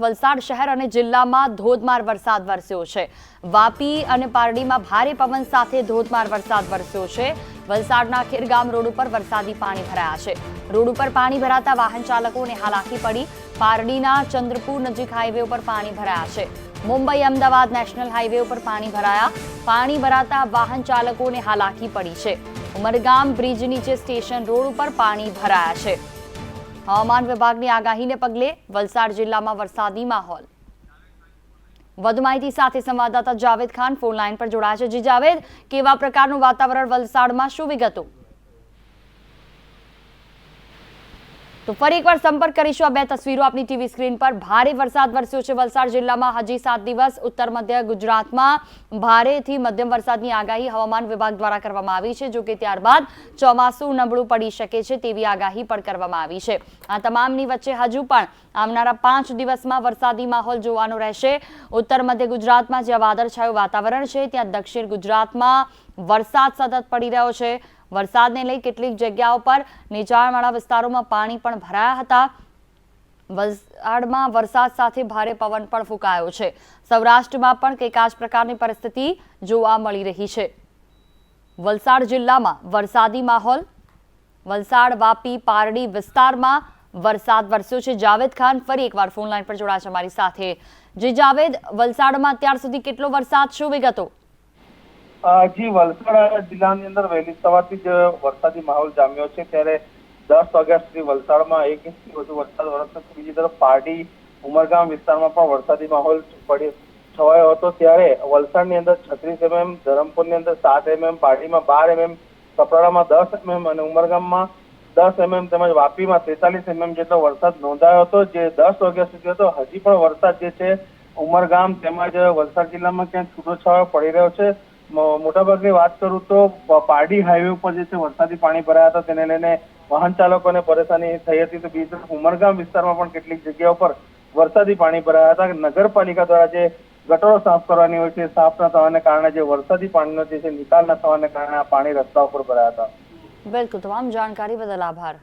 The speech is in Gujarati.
વલસાડ શહેર અને જિલ્લામાં ધોધમાર વરસાદ વરસ્યો છે. વાપી અને પારડીમાં ભારે પવન સાથે ધોધમાર વરસાદ વરસ્યો છે. વલસાડના ખેરગામ રોડ ઉપર વરસાદી પાણી ભરાયા છે. રોડ ઉપર પાણી ભરાતા વાહન ચાલકોને હાલાકી પડી. પારડીના ચંદ્રપુર નજીક હાઈવે ઉપર પાણી ભરાયા છે. મુંબઈ અમદાવાદ નેશનલ હાઈવે ઉપર પાણી ભરાયા. પાણી ભરાતા વાહન ચાલકોને હાલાકી પડી છે. ઉમરગામ બ્રિજ નીચે સ્ટેશન રોડ ઉપર પાણી ભરાયા છે. હવામાન વિભાગની આગાહીને પગલે વલસાડ જિલ્લામાં વરસાદી માહોલ. વધુ માહિતી સાથે સંવાદદાતા જાવેદ ખાન ફોન લાઈન પર જોડાયા છે. જી જાવેદ, કેવા પ્રકારનું વાતાવરણ વલસાડમાં? શું વિગતો? તો ફરી એકવાર સંપર્ક કરીશું આ બે તસવીરો આપની ટીવી સ્ક્રીન પર. ભારે વરસાદ વરસ્યો છે વલસાડ જિલ્લામાં. હજી સાત દિવસ ઉત્તર મધ્ય ગુજરાતમાં ભારેથી મધ્યમ વરસાદની આગાહી હવામાન વિભાગ દ્વારા કરવામાં આવી છે, જો કે ત્યારબાદ ચોમાસું નબળું પડી શકે છે તેવી આગાહી પણ કરવામાં આવી છે. આ તમામની વચ્ચે હજુ પણ આવનારા પાંચ દિવસમાં વરસાદી માહોલ જોવાનો રહેશે. ઉત્તર મધ્ય ગુજરાતમાં જ્યાં વાદળછાયું વાતાવરણ છે, ત્યાં દક્ષિણ ગુજરાતમાં વરસાદ સતત પડી રહ્યો છે. વરસાદને લઈ કેટલીક જગ્યાઓ પર નીચાણવાળા વિસ્તારોમાં પાણી પણ ભરાયા હતા. વલસાડમાં વરસાદ સાથે ભારે પવન પણ ફૂંકાયો છે. સૌરાષ્ટ્રમાં પણ કંઈક આ જ પ્રકારની પરિસ્થિતિ જોવા મળી રહી છે. વલસાડ જિલ્લામાં વરસાદી માહોલ. વલસાડ, વાપી, પારડી વિસ્તારમાં વરસાદ વરસ્યો છે. જાવેદ ખાન ફરી એકવાર ફોન લાઈન પર જોડાશે અમારી સાથે. જે જાવેદ, વલસાડમાં અત્યાર સુધી કેટલો વરસાદ શું વિગતો? જી વલસાડ જિલ્લાની અંદર વહેલી સવારથી જ વરસાદી માહોલ જામ્યો છે. ત્યારે દસ વાગ્યા સુધી વલસાડમાં એક ઇંચથી વધુ વરસાદ વરસતો બીજી તરફ પારડી, ઉમરગામ વિસ્તારમાં પણ વરસાદી માહોલ પડી છવાયો હતો. ત્યારે વલસાડની અંદર છત્રીસ એમએમ, ધરમપુરની અંદર સાત એમએમ, પારડીમાં બાર એમએમ, કપરાડામાં દસ એમએમ અને ઉમરગામમાં દસ એમએમ તેમજ વાપીમાં તેતાલીસ એમએમ જેટલો વરસાદ નોંધાયો હતો. જે દસ વાગ્યા સુધી હતો. હજી પણ વરસાદ જે છે, ઉમરગામ તેમજ વલસાડ જિલ્લામાં ક્યાંક છૂટોછવાયો પડી રહ્યો છે. મોટાભાગની વાત કરું તો પારડી હાઈવે ઉપર જે છે વરસાદી પાણી ભરાયા હતા તેને લઈને વાહન ચાલકોને પરેશાની થઈ હતી. તો બીજી ઉમરગામ વિસ્તારમાં પણ કેટલીક જગ્યાઓ પર વરસાદી પાણી ભરાયા હતા. નગરપાલિકા દ્વારા જે ગટરો સાફ કરવાની હોય છે, સાફ ન થવાને કારણે જે વરસાદી પાણીનો જે છે નિકાલ ન થવાને કારણે આ પાણી રસ્તા ઉપર ભરાયા હતા. બિલકુલ. તમામ જાણકારી બદલ આભાર.